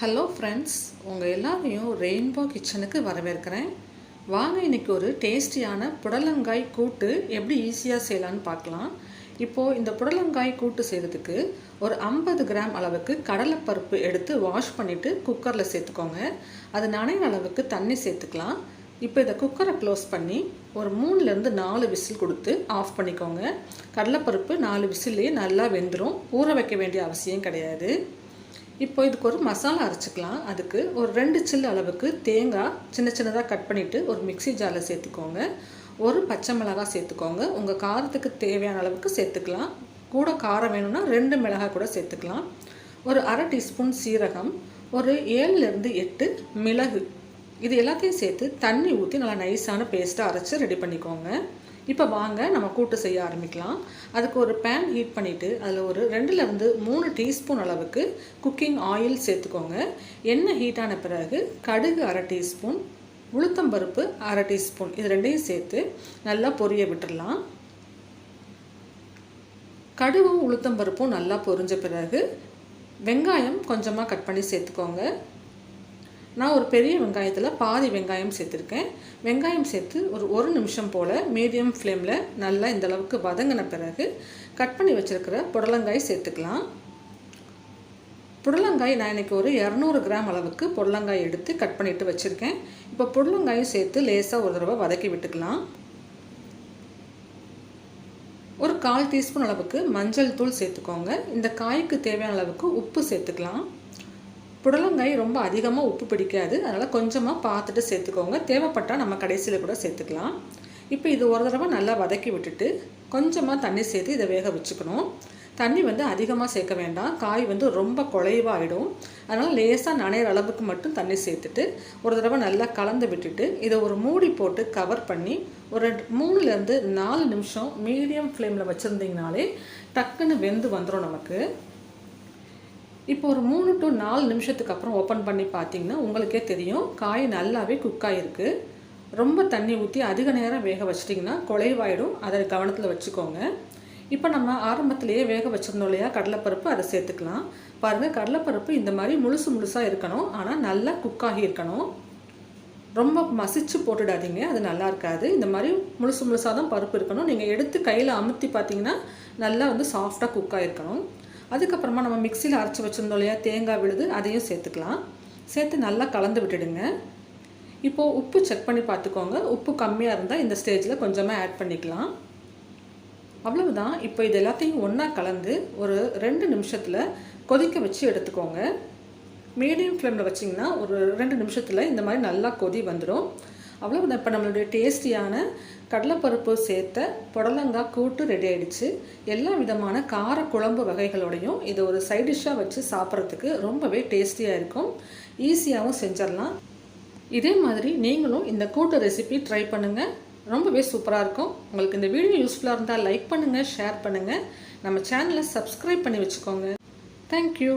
Hello friends உங்கள் எல்லாரையும் rainbow கிச்சனுக்கு வரவேற்கிறேன். வாங்க இன்னைக்கு ஒரு டேஸ்டியான புடலங்காய் கூட்டு எப்படி ஈஸியாக செய்யலான்னு பார்க்கலாம். இப்போது இந்த புடலங்காய் கூட்டு செய்கிறதுக்கு ஒரு ஐம்பது கிராம் அளவுக்கு கடலைப்பருப்பு எடுத்து வாஷ் பண்ணிவிட்டு குக்கரில் சேர்த்துக்கோங்க. அது நனைய அளவுக்கு தண்ணி சேர்த்துக்கலாம். இப்போ இதை குக்கரை க்ளோஸ் பண்ணி ஒரு மூணுலேருந்து நாலு விசில் கொடுத்து ஆஃப் பண்ணிக்கோங்க. கடலைப்பருப்பு நாலு விசில்லையே நல்லா வெந்துடும் ஊற வைக்க வேண்டிய அவசியம் கிடையாது. இப்போ இதுக்கு ஒரு மசாலா அரைச்சிக்கலாம். அதுக்கு ஒரு ரெண்டு சில்லு அளவுக்கு தேங்காய் சின்ன சின்னதாக கட் பண்ணிவிட்டு ஒரு மிக்சி ஜாரில் சேர்த்துக்கோங்க. ஒரு பச்சை மிளகாய் சேர்த்துக்கோங்க. உங்கள் காரத்துக்கு தேவையான அளவுக்கு சேர்த்துக்கலாம். கூட காரம் வேணும்னா ரெண்டு மிளகாய் கூட சேர்த்துக்கலாம். ஒரு அரை டீஸ்பூன் சீரகம். ஒரு ஏழுலேருந்து எட்டு மிளகு. இது எல்லாத்தையும் சேர்த்து தண்ணி ஊற்றி நல்லா நைஸான பேஸ்ட்டாக அரைச்சி ரெடி பண்ணிக்கோங்க. இப்போ வாங்க நம்ம கூட்டு செய்ய ஆரம்பிக்கலாம். அதுக்கு ஒரு பேன் ஹீட் பண்ணிவிட்டு அதில் ஒரு ரெண்டுலேருந்து மூணு டீஸ்பூன் அளவுக்கு குக்கிங் ஆயில் சேர்த்துக்கோங்க. எண்ணெய் ஹீட் ஆன பிறகு கடுகு அரை டீஸ்பூன் உளுத்தம்பருப்பு அரை டீஸ்பூன் இது ரெண்டையும் சேர்த்து நல்லா பொரிய விட்டுடலாம். கடுகும் உளுத்தம்பருப்பும் நல்லா பொரிஞ்ச பிறகு வெங்காயம் கொஞ்சமாக கட் பண்ணி சேர்த்துக்கோங்க. நான் ஒரு பெரிய வெங்காயத்தில் பாதி வெங்காயம் சேர்த்துருக்கேன். வெங்காயம் சேர்த்து ஒரு ஒரு நிமிஷம் போல் மீடியம் ஃப்ளேமில் நல்லா இந்த அளவுக்கு வதங்கின பிறகு கட் பண்ணி வச்சுருக்கிற புடலங்காய் சேர்த்துக்கலாம். புடலங்காய் நான் இன்றைக்கி ஒரு இரநூறு கிராம் அளவுக்கு புடலங்காய் எடுத்து கட் பண்ணிவிட்டு வச்சுருக்கேன். இப்போ புடலங்காயும் சேர்த்து லேசாக ஒரு தடவை வதக்கி விட்டுக்கலாம். ஒரு கால் டீஸ்பூன் அளவுக்கு மஞ்சள் தூள் சேர்த்துக்கோங்க. இந்த காய்க்கு தேவையான அளவுக்கு உப்பு சேர்த்துக்கலாம். புடலங்காய் ரொம்ப அதிகமாக உப்பு பிடிக்காது. அதனால் கொஞ்சமாக பார்த்துட்டு சேர்த்துக்கோங்க. தேவைப்பட்டால் நம்ம கடைசியில் கூட சேர்த்துக்கலாம். இப்போ இது ஒரு தடவை நல்லா வதக்கி விட்டுட்டு கொஞ்சமாக தண்ணி சேர்த்து இதை வேக வச்சுக்கணும். தண்ணி வந்து அதிகமாக சேர்க்க வேண்டாம். காய் வந்து ரொம்ப குழைவாகிடும் அதனால் லேசாக நனையிற அளவுக்கு மட்டும் தண்ணி சேர்த்துட்டு ஒரு தடவை நல்லா கலந்து விட்டுட்டு இதை ஒரு மூடி போட்டு கவர் பண்ணி ஒரு மூணுலேருந்து நாலு நிமிஷம் மீடியம் ஃப்ளேமில் வச்சுருந்தீங்கனாலே டக்குன்னு வெந்து வந்துடும் நமக்கு. இப்போ ஒரு மூணு டு நாலு நிமிஷத்துக்கு அப்புறம் ஓப்பன் பண்ணி பார்த்தீங்கன்னா உங்களுக்கே தெரியும். காய் நல்லாவே குக் ஆகிருக்கு ரொம்ப தண்ணி ஊற்றி அதிக நேரம் வேக வச்சிட்டிங்கன்னா குலைவாயிடும். அதை கவனத்தில் வச்சுக்கோங்க. இப்போ நம்ம ஆரம்பத்திலேயே வேக வச்சிருந்தோம் இல்லையா? கடலைப்பருப்பு அதை சேர்த்துக்கலாம். பாருங்கள் கடலைப்பருப்பு இந்த மாதிரி முழுசு முழுசாக இருக்கணும். ஆனால் நல்லா குக் ஆகி இருக்கணும். ரொம்ப மசிச்சு போட்டுடாதீங்க. அது நல்லா இருக்காது. இந்த மாதிரி முழுசு முழுசாக தான் பருப்பு இருக்கணும். நீங்கள் எடுத்து கையில் அமுத்தி பார்த்தீங்கன்னா நல்லா வந்து சாஃப்டாக குக் ஆகிருக்கணும் அதுக்கப்புறமா நம்ம மிக்சியில் அரைச்சி வச்சுருந்தோம் இல்லையா தேங்காய் விழுது அதையும் சேர்த்துக்கலாம். சேர்த்து நல்லா கலந்து விட்டுடுங்க. இப்போது உப்பு செக் பண்ணி பார்த்துக்கோங்க. உப்பு கம்மியாக இருந்தால் இந்த ஸ்டேஜில் கொஞ்சமாக ஆட் பண்ணிக்கலாம். அவ்வளவுதான். இப்போ இது எல்லாத்தையும் ஒன்றா கலந்து ஒரு ரெண்டு நிமிஷத்தில் கொதிக்க வச்சு எடுத்துக்கோங்க. மீடியம் ஃப்ளேமில் வச்சிங்கன்னா ஒரு ரெண்டு நிமிஷத்தில் இந்த மாதிரி நல்லா கொதி வந்துடும் அவ்வளோ இப்போ நம்மளுடைய டேஸ்டியான கடலைப்பருப்பு சேர்த்த புடலங்காய் கூட்டு ரெடி ஆகிடுச்சு எல்லா விதமான கார குழம்பு வகைகளோடையும் இதை ஒரு சைட் டிஷ்ஷாக வச்சு சாப்பிட்றதுக்கு ரொம்பவே டேஸ்டியாக இருக்கும். ஈஸியாகவும் செஞ்சிடலாம். இதே மாதிரி நீங்களும் இந்த கூட்டு ரெசிபி ட்ரை பண்ணுங்கள் ரொம்பவே சூப்பராக இருக்கும். உங்களுக்கு இந்த வீடியோ யூஸ்ஃபுல்லாக இருந்தால் லைக் பண்ணுங்கள் ஷேர் பண்ணுங்கள் நம்ம சேனலை சப்ஸ்கிரைப் பண்ணி வச்சுக்கோங்க. தேங்க்யூ